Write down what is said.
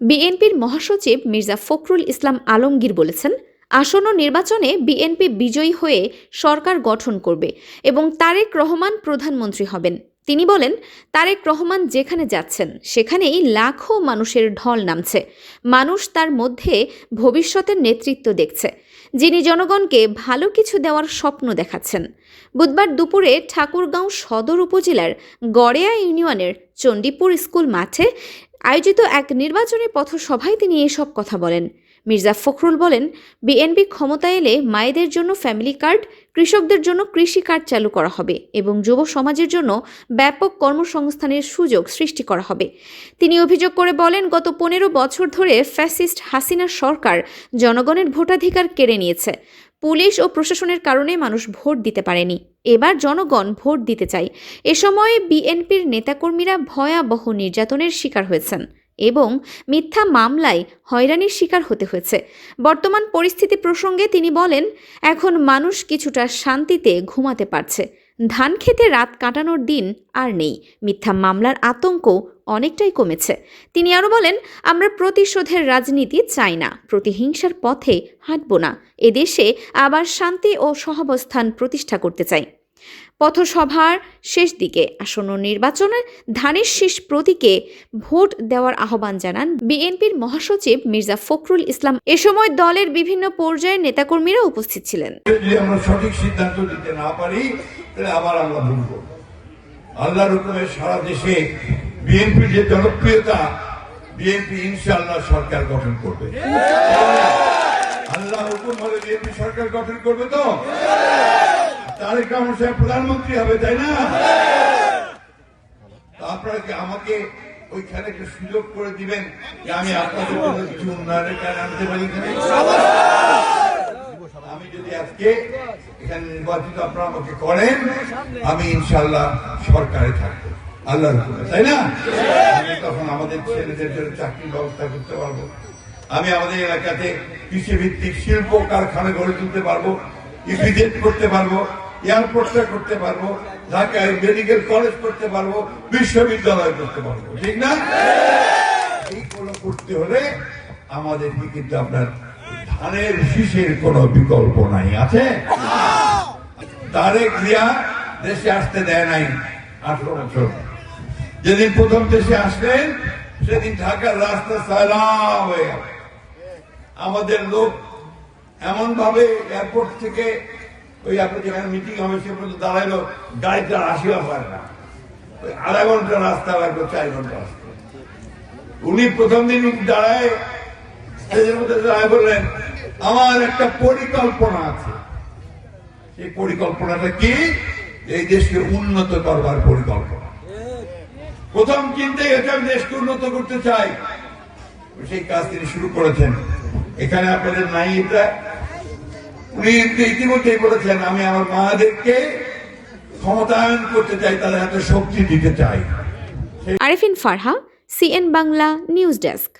বিএনপির মহাসচিব মির্জা ফখরুল ইসলাম আলমগীর বলেছেন, আসন্ন নির্বাচনে বিএনপি বিজয়ী হয়ে সরকার গঠন করবে এবং তারেক রহমান প্রধানমন্ত্রী হবেন। তিনি বলেন, তারেক রহমান যেখানে যাচ্ছেন, সেখানেই লাখো মানুষের ঢল নামছে। মানুষ তার মধ্যে ভবিষ্যতের নেতৃত্ব দেখছে। যিনি জনগণকে ভালো কিছু দেওয়ার স্বপ্ন দেখাচ্ছেন। বুধবার দুপুরে ঠাকুরগাঁও সদর উপজেলার গড়েয়া ইউনিয়নের চণ্ডীপুর স্কুল মাঠে আয়োজিত এক নির্বাচনী পথসভায় তিনি এসব কথা বলেন। মির্জা ফখরুল বলেন, বিএনপি ক্ষমতা এলে মায়েদের জন্য ফ্যামিলি কার্ড, কৃষকদের জন্য কৃষি কার্ড চালু করা হবে এবং যুব সমাজের জন্য ব্যাপক কর্মসংস্থানের সুযোগ সৃষ্টি করা হবে। তিনি অভিযোগ করে বলেন, গত পনেরো বছর ধরে ফ্যাসিস্ট হাসিনা সরকার জনগণের ভোটাধিকার কেড়ে নিয়েছে। পুলিশ ও প্রশাসনের কারণে মানুষ ভোট দিতে পারেনি। এবার জনগণ ভোট দিতে চায়। এ সময়ে বিএনপির নেতাকর্মীরা ভয়াবহ নির্যাতনের শিকার হয়েছেন। এবং মিথ্যা মামলায় হয়রানির শিকার হতে হয়েছে। বর্তমান পরিস্থিতি প্রসঙ্গে তিনি বলেন, এখন মানুষ কিছুটা শান্তিতে ঘুমাতে পারছে। ধান খেতে রাত কাটানোর দিন আর নেই। মিথ্যা মামলার আতঙ্ক অনেকটাই কমেছে। তিনি আরও বলেন, আমরা প্রতিশোধের রাজনীতি চাই না, প্রতিহিংসার পথে হাঁটব না। এদেশে আবার শান্তি ও সহাবস্থান প্রতিষ্ঠা করতে চাই। পথসভার শেষ দিকে আসন্ন নির্বাচনে ধানের শীষ প্রতীকে ভোট দেওয়ার আহ্বান জানান বিএনপির মহাসচিব মির্জা ফখরুল ইসলাম। এ সময় দলের বিভিন্ন পর্যায়ের নেতাকর্মীরা উপস্থিত ছিলেন। যদি আমরা সঠিক সিদ্ধান্ত না পারি, তাহলে আবার আমরা ভুল করব আল্লাহর সারা দেশে যে জনপ্রিয়তা, বিএনপি ইনশাআল্লাহ সরকার গঠন করবে। আল্লাহ হুকুম হলে বিএনপি সরকার গঠন করবে তো? তারেক রহমান সাহেব প্রধানমন্ত্রী হবে, তাই না? আপনারা কি আমাকে ওইখানে একটা সুযোগ করে দিবেন যে আমি আপনাদের কাজ আনতে পারি? আমি যদি আজকে এখানে নির্বাচিত আপনারা আমাকে করেন, আমি ইনশাল্লাহ সরকারে থাকব। আল্লাহ তাই না? আমি তখন আমাদের ছেলেদের জন্য চাকরির ব্যবস্থা করতে পারব। আমি আমাদের এলাকাতে কৃষি ভিত্তিক শিল্প কারখানা গড়ে তুলতে পারব ইপিজেট করতে পারব। এয়ারপোর্টটা করতে পারব ঢাকায় মেডিকেল কলেজ করতে পারব, বিশ্ববিদ্যালয় করতে পারব। ঠিক না? এইগুলো করতে হলে আমাদেরকে কিন্তু আপনার ধানের শীষের কোনো বিকল্প নাই, আছে? তারেক জিয়া দেশে আসতে দেয় নাই আঠারো বছর। যেদিন প্রথম দেশে আসলেন, সেদিন ঢাকার রাস্তা সারা হয়ে গেল। আমাদের লোক এমন ভাবে এয়ারপোর্ট থেকে ওই আপনার যেখানে মিটিং হবে, সে পর্যন্ত দাঁড়াইলো গাড়িটা আসিও পারে না। ওই আধা ঘণ্টা রাস্তা লাগল চার ঘণ্টা উনি প্রথম দিন দাঁড়ায় স্টেজের মধ্যে দাঁড়ায় বললেন, আমার একটা পরিকল্পনা আছে। সেই পরিকল্পনাটা কি? এই দেশকে উন্নত করবার পরিকল্পনা। প্রথম চিন্তা এটা আমি দেশকে উন্নত করতে চাই। সেই কাজ তিনি শুরু করেছেন। এখানে আপনাদের নাই এটা উনি ইতিমধ্যেই বলেছেন আমি আমার মাদেরকে ক্ষমতায়ন করতে চাই, তাদের হাতে শক্তি দিতে চাই। Arefin Farha, CN Bangla news desk.